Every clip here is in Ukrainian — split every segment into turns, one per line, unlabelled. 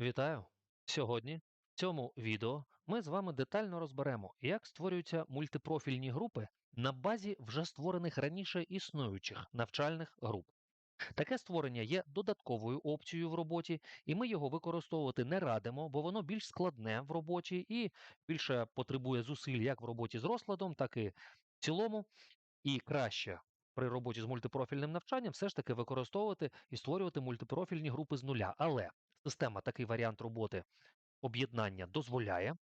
Вітаю! Сьогодні в цьому відео ми з вами детально розберемо, як створюються мультипрофільні групи на базі вже створених раніше існуючих навчальних груп. Таке створення є додатковою опцією в роботі, і ми його використовувати не радимо, бо воно більш складне в роботі і більше потребує зусиль як в роботі з розкладом, так і в цілому. І краще при роботі з мультипрофільним навчанням все ж таки використовувати і створювати мультипрофільні групи з нуля. Але система такий варіант роботи об'єднання дозволяє,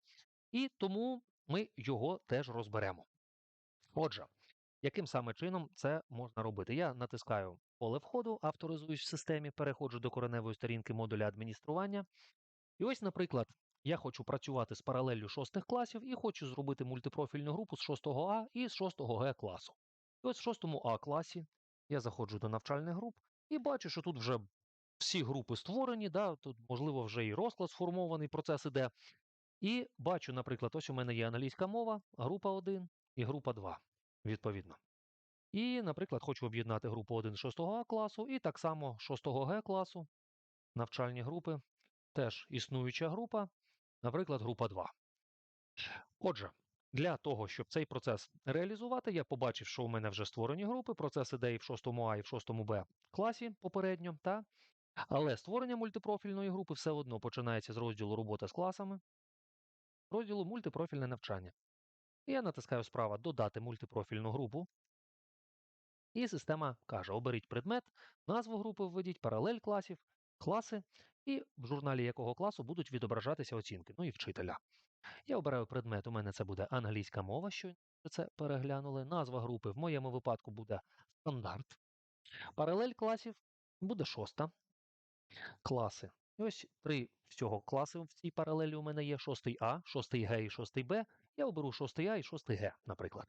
і тому ми його теж розберемо. Отже, яким саме чином це можна робити? Я натискаю поле входу, авторизуюсь в системі, переходжу до кореневої сторінки модуля адміністрування. І ось, наприклад, я хочу працювати з паралеллю шостих класів і хочу зробити мультипрофільну групу з 6 А і з 6 Г класу. І ось в 6 А класі я заходжу до навчальних груп і бачу, що тут вже всі групи створені, да, тут, можливо, вже і розклад сформований, процес іде. І бачу, наприклад, ось у мене є англійська мова, група 1 і група 2, відповідно. І, наприклад, хочу об'єднати групу 1 6 А класу і так само 6 Г класу, навчальні групи, теж існуюча група, наприклад, група 2. Отже, для того, щоб цей процес реалізувати, я побачив, що у мене вже створені групи, процес іде і в 6 А, і в 6 Б класі попередньо. Та? Але створення мультипрофільної групи все одно починається з розділу робота з класами, розділу мультипрофільне навчання. Я натискаю справа Додати мультипрофільну групу. І система каже: оберіть предмет, назву групи введіть, паралель класів, класи, і в журналі якого класу будуть відображатися оцінки, ну і вчителя. Я обираю предмет, у мене це буде англійська мова, що це переглянули. Назва групи в моєму випадку буде стандарт. Паралель класів буде шоста. Класи. І ось три всього класи в цій паралелі у мене є: 6 А, 6 Г і 6 Б. Я оберу 6 А і 6 Г, наприклад.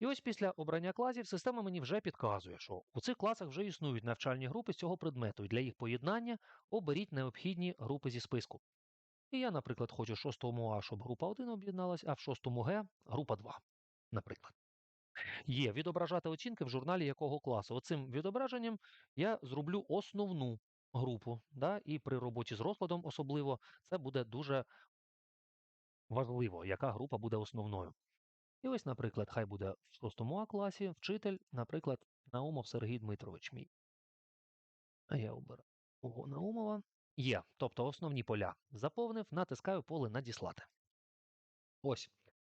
І ось після обрання класів система мені вже підказує, що у цих класах вже існують навчальні групи з цього предмету, і для їх поєднання оберіть необхідні групи зі списку. І я, наприклад, хочу в 6 А, щоб група 1 об'єдналась, а в 6 Г група 2, наприклад. Є відображати оцінки в журналі якого класу. Оцим відображенням я зроблю основну групу, да, і при роботі з розкладом особливо це буде дуже важливо, яка група буде основною. І ось, наприклад, хай буде в 6 А класі вчитель, наприклад, Наумов Сергій Дмитрович мій. А я обираю мого Наумова. Є, тобто основні поля заповнив, натискаю поле Надіслати. Ось.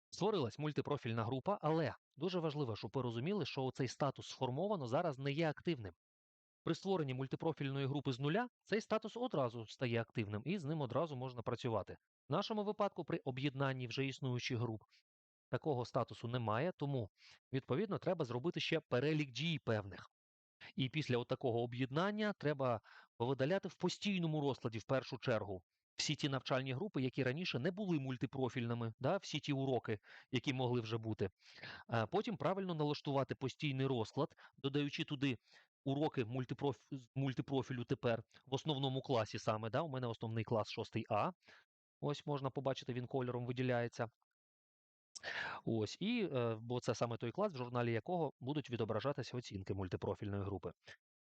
Створилась мультипрофільна група, але дуже важливо, щоб ви розуміли, що цей статус сформовано зараз не є активним. При створенні мультипрофільної групи з нуля цей статус одразу стає активним і з ним одразу можна працювати. В нашому випадку, при об'єднанні вже існуючих груп, такого статусу немає, тому, відповідно, треба зробити ще перелік дій певних. І після такого об'єднання треба видаляти в постійному розкладі в першу чергу всі ті навчальні групи, які раніше не були мультипрофільними, да, всі ті уроки, які могли вже бути. Потім правильно налаштувати постійний розклад, додаючи туди уроки мультипроф... мультипрофілю тепер в основному класі саме. Да, У мене основний клас 6 А. Ось можна побачити, він кольором виділяється. Ось, і, е, бо це саме той клас, в журналі якого будуть відображатися оцінки мультипрофільної групи.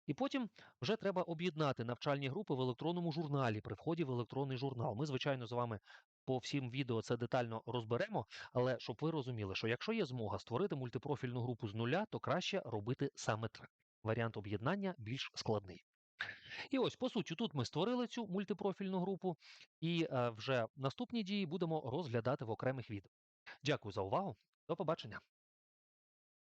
І потім вже треба об'єднати навчальні групи в електронному журналі при вході в електронний журнал. Ми, звичайно, з вами по всім відео це детально розберемо, але щоб ви розуміли, що якщо є змога створити мультипрофільну групу з нуля, то краще робити саме так. Варіант об'єднання більш складний. І ось, по суті, тут ми створили цю мультипрофільну групу, і е, вже наступні дії будемо розглядати в окремих відео. Дякую за увагу. До побачення.